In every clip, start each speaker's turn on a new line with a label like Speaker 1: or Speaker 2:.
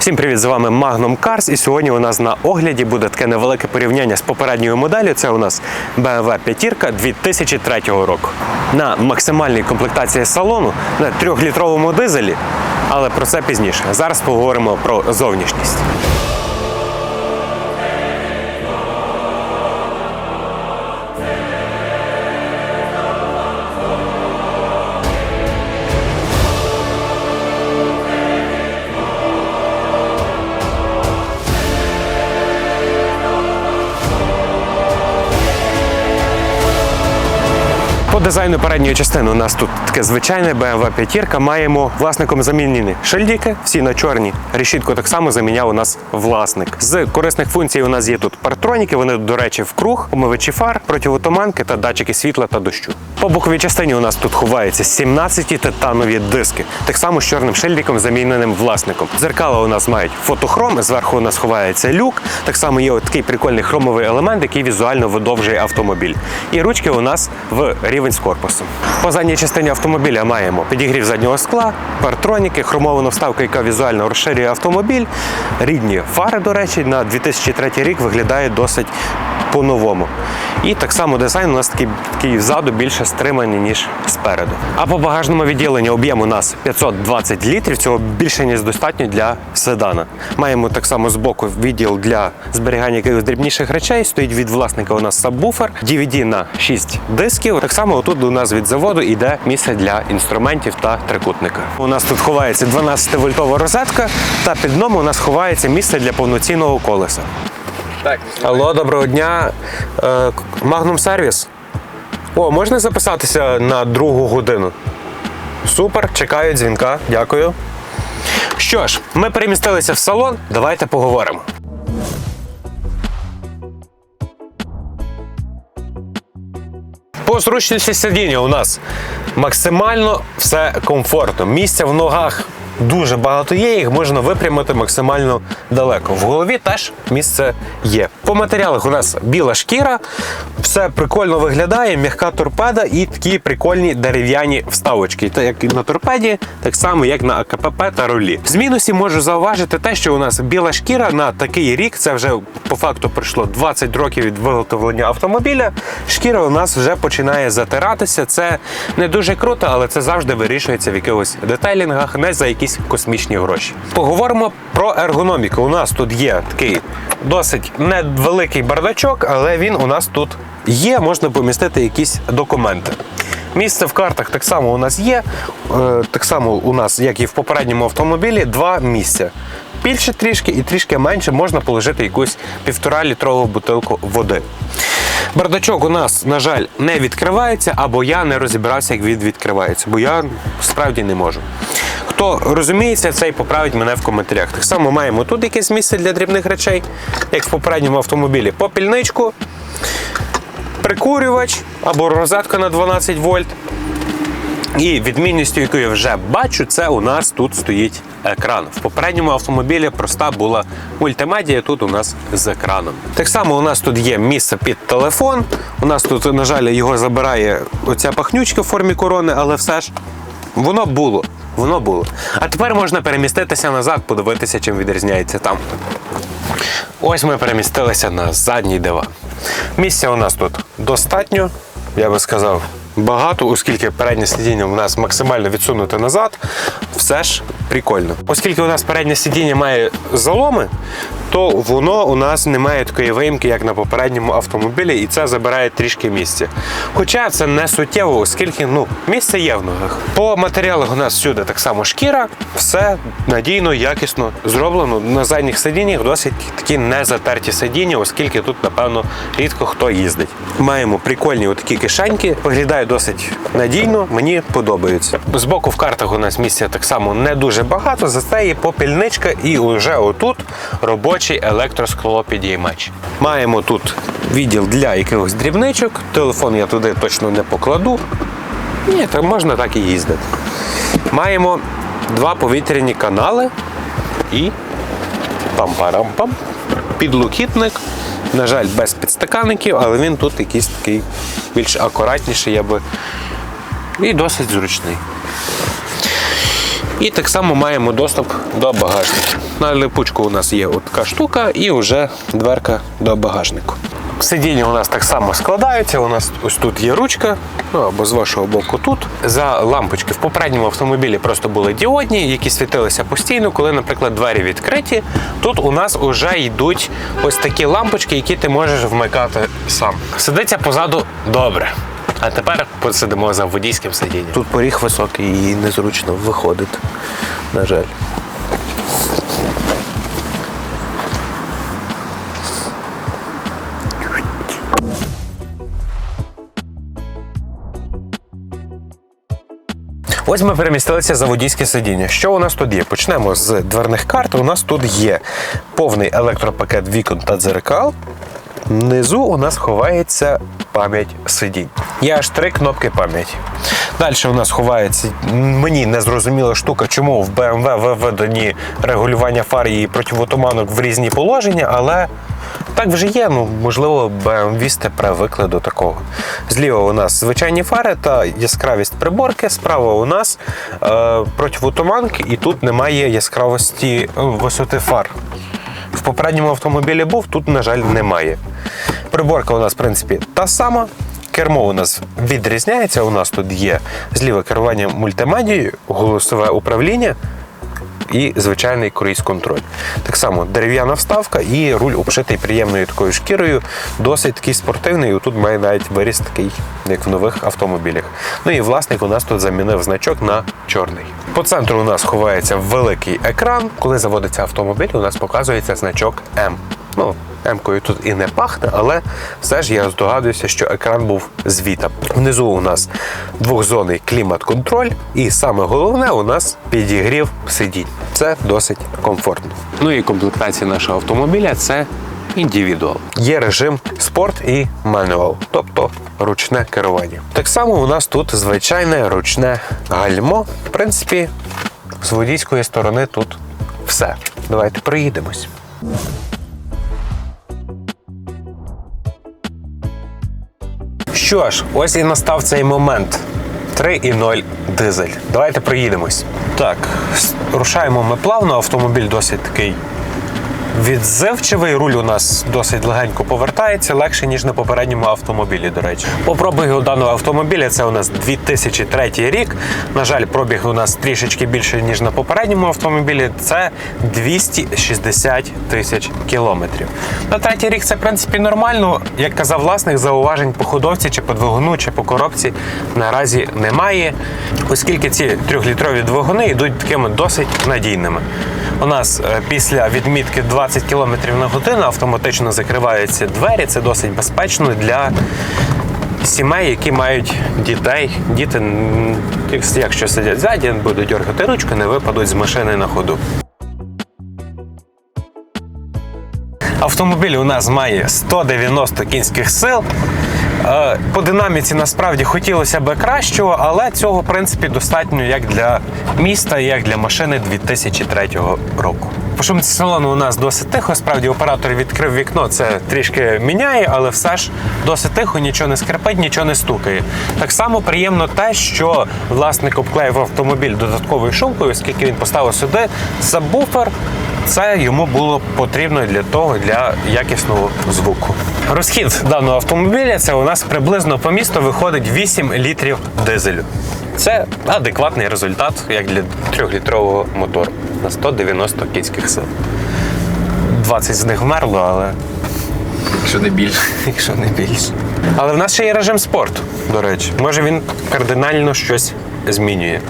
Speaker 1: Всім привіт! З вами Magnum Cars. І сьогодні у нас на огляді буде таке невелике порівняння з попередньою моделлю. Це у нас BMW 5 2003 року. На максимальній комплектації салону на 3-літровому дизелі, але про це пізніше. Зараз поговоримо про зовнішність. Дизайну передньої частини у нас тут таке звичайне BMW 5. Маємо власником замінені шильдики, всі на чорні. Решітку так само заміняв у нас власник. З корисних функцій у нас є тут партроніки, вони, до речі, в круг, умивачі фар, противотуманки та датчики світла та дощу. По боковій частині у нас тут ховаються 17 титанові диски, так само з чорним шильдиком, заміненим власником. Дзеркала у нас мають фотохром, зверху у нас ховається люк. Так само є такий прикольний хромовий елемент, який візуально видовжує автомобіль. І ручки у нас в рівень корпусом. По задній частині автомобіля маємо підігрів заднього скла, партроніки, хромовану вставку, яка візуально розширює автомобіль. Рідні фари, до речі, на 2003 рік виглядає досить по-новому. І так само дизайн у нас такий, такий ззаду більше стриманий, ніж спереду. А по багажному відділенню об'єм у нас 520 літрів. Цього більше ніж достатньо для седана. Маємо так само збоку відділ для зберігання якихось дрібніших речей. Стоїть від власника у нас сабвуфер, DVD на 6 дисків. Так само тут у нас від заводу йде місце для інструментів та трикутника. У нас тут ховається 12-вольтова розетка, та під дном у нас ховається місце для повноцінного колеса.
Speaker 2: Так,
Speaker 1: Алло, доброго дня. Е, Магнум сервіс. О, можна записатися на другу годину? Супер, чекаю дзвінка, дякую. Що ж, ми перемістилися в салон, давайте поговоримо. По зручності сидіння у нас максимально все комфортно. Місця в ногах дуже багато є, їх можна випрямити максимально далеко. В голові теж місце є. По матеріалах у нас біла шкіра, все прикольно виглядає, м'яка торпеда і такі прикольні дерев'яні вставочки. Та як і на торпеді, так само як на АКПП та рулі. З мінусів можу зауважити те, що у нас біла шкіра на такий рік, це вже по факту пройшло 20 років від виготовлення автомобіля. Шкіра у нас вже починає затиратися. Це не дуже круто, але це завжди вирішується в якихось детайлінгах, не за якісь космічні гроші. Поговоримо про ергономіку. У нас тут є такий досить невеликий бардачок, але він у нас тут є. Можна помістити якісь документи. Місце в картах так само у нас є. Е, Так само у нас, як і в попередньому автомобілі, два місця. Більше трішки і трішки менше можна положити якусь півтора літрову бутилку води. Бардачок у нас, на жаль, не відкривається, або я не розібрався, як він відкривається, бо я справді не можу. Хто розуміється, цей поправить мене в коментарях. Так само маємо тут якесь місце для дрібних речей, як в попередньому автомобілі. Попільничку, прикурювач або розетка на 12 вольт. І відмінністю, яку я вже бачу, це у нас тут стоїть екран. В попередньому автомобілі проста була мультимедія, тут у нас з екраном. Так само у нас тут є місце під телефон. У нас тут, на жаль, його забирає оця пахнючка в формі корони, але все ж воно було. Воно було. А тепер можна переміститися назад, подивитися, чим відрізняється там. Ось ми перемістилися на задній диван. Місця у нас тут достатньо, я би сказав, багато, оскільки переднє сидіння у нас максимально відсунуте назад, все ж прикольно. Оскільки у нас переднє сидіння має заломи, то воно у нас не має такої виїмки, як на попередньому автомобілі, і це забирає трішки місця. Хоча це не суттєво, оскільки ну, місце є в ногах. По матеріалах у нас всюди так само шкіра, все надійно, якісно зроблено. На задніх сидіннях досить такі незатерті сидіння, оскільки тут, напевно, рідко хто їздить. Маємо прикольні отакі кишеньки, виглядає досить надійно, мені подобається. Збоку в картах у нас місця так само не дуже багато, зате є попільничка і вже отут робочий електросклопідіймач. Маємо тут відділ для якихось дрібничок. Телефон я туди точно не покладу. Ні, так можна так і їздити. Маємо два повітряні канали і пам-парам-пам. Підлокітник. На жаль, без підстаканників, але він тут якийсь такий більш акуратніший, я би і досить зручний. І так само маємо доступ до багажника. На липучку у нас є така штука і вже дверка до багажнику. Сидіння у нас так само складаються. У нас ось тут є ручка, ну або з вашого боку тут. За лампочки в попередньому автомобілі просто були діодні, які світилися постійно. Коли, наприклад, двері відкриті, тут у нас вже йдуть ось такі лампочки, які ти можеш вмикати сам. Сидиться позаду добре. А тепер посидимо за водійським сидінням.
Speaker 2: Тут поріг високий і незручно виходити. На жаль.
Speaker 1: Ось ми перемістилися за водійське сидіння. Що у нас тут є? Почнемо з дверних карт. У нас тут є повний електропакет вікон та дзеркал. Внизу у нас ховається пам'ять сидінь. Є аж три кнопки пам'яті. Далі у нас ховається мені незрозуміла штука, чому в BMW виведені регулювання фар і противотуманок в різні положення, але так вже є. Можливо, BMW привикли до такого. Зліва у нас звичайні фари та яскравість приборки. Справа у нас е, противотуманки, і тут немає яскравості е, висоти фар. В попередньому автомобілі був, тут, на жаль, немає. Приборка у нас, в принципі, та сама. Кермо у нас відрізняється. У нас тут є зліве керування мультимедією, голосове управління і звичайний круїз-контроль. Так само дерев'яна вставка і руль обшитий приємною такою шкірою, досить такий спортивний. І тут має навіть виріс такий, як в нових автомобілях. Ну і власник у нас тут замінив значок на чорний. По центру у нас ховається великий екран. Коли заводиться автомобіль, у нас показується значок М. Ну, М-кою тут і не пахне, але все ж я здогадуюся, що екран був з Віта. Внизу у нас двохзонний клімат-контроль, і саме головне у нас підігрів сидінь. Це досить комфортно. Ну і комплектація нашого автомобіля це індивідуал. Є режим спорт і мануал, тобто ручне керування. Так само у нас тут звичайне ручне гальмо. В принципі, з водійської сторони тут все. Давайте проїдемось. Що ж, ось і настав цей момент. 3,0 дизель. Давайте проїдемось. Так, рушаємо ми плавно. Автомобіль досить такий відзивчивий. Руль у нас досить легенько повертається, легше, ніж на попередньому автомобілі, до речі. По пробігу даного автомобіля це у нас 2003 рік. На жаль, пробіг у нас трішечки більше, ніж на попередньому автомобілі. Це 260 тисяч кілометрів. На третій рік це, в принципі, нормально. Як казав власник, зауважень по ходовці, чи по двигуну, чи по коробці наразі немає, оскільки ці трьохлітрові двигуни йдуть такими досить надійними. У нас е, після відмітки 20 км на годину автоматично закриваються двері. Це досить безпечно для сімей, які мають дітей. Діти, якщо сидять ззаді, будуть дергати ручку, не випадуть з машини на ходу. Автомобіль у нас має 190 кінських сил. Е, По динаміці насправді хотілося б кращого, але цього в принципі достатньо як для міста, як для машини 2003 року. По салону у нас досить тихо. Справді оператор відкрив вікно, це трішки міняє, але все ж досить тихо, нічого не скрипить, нічого не стукає. Так само приємно те, що власник обклеїв автомобіль додатковою шумкою, оскільки він поставив сюди сабвуфер. Це йому було потрібно для того, для якісного звуку. Розхід даного автомобіля це у нас приблизно по місту виходить 8 літрів дизелю. Це адекватний результат, як для трьохлітрового мотору на 190 кінських сил. 20 з них вмерло, але
Speaker 2: Якщо не більше.
Speaker 1: якщо не більше. Але в нас ще є режим спорту, до речі. Може він кардинально щось змінює.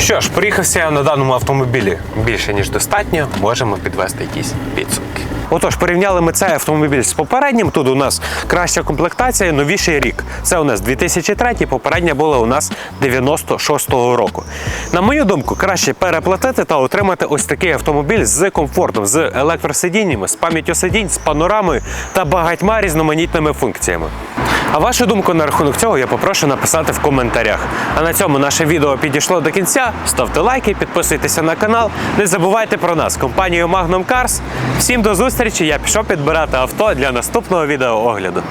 Speaker 1: Що ж, проїхався я на даному автомобілі більше ніж достатньо, можемо підвести якісь підсумки. Отож, порівняли ми цей автомобіль з попереднім. Тут у нас краща комплектація, новіший рік. Це у нас 2003, попередня була у нас 96-го року. На мою думку, краще переплатити та отримати ось такий автомобіль з комфортом, з електросидіннями, з пам'яттю сидінь, з панорамою та багатьма різноманітними функціями. А вашу думку на рахунок цього я попрошу написати в коментарях. А на цьому наше відео підійшло до кінця. Ставте лайки, підписуйтеся на канал. Не забувайте про нас, компанію Magnum Cars. Всім до зустрічі. Я пішов підбирати авто для наступного відеоогляду.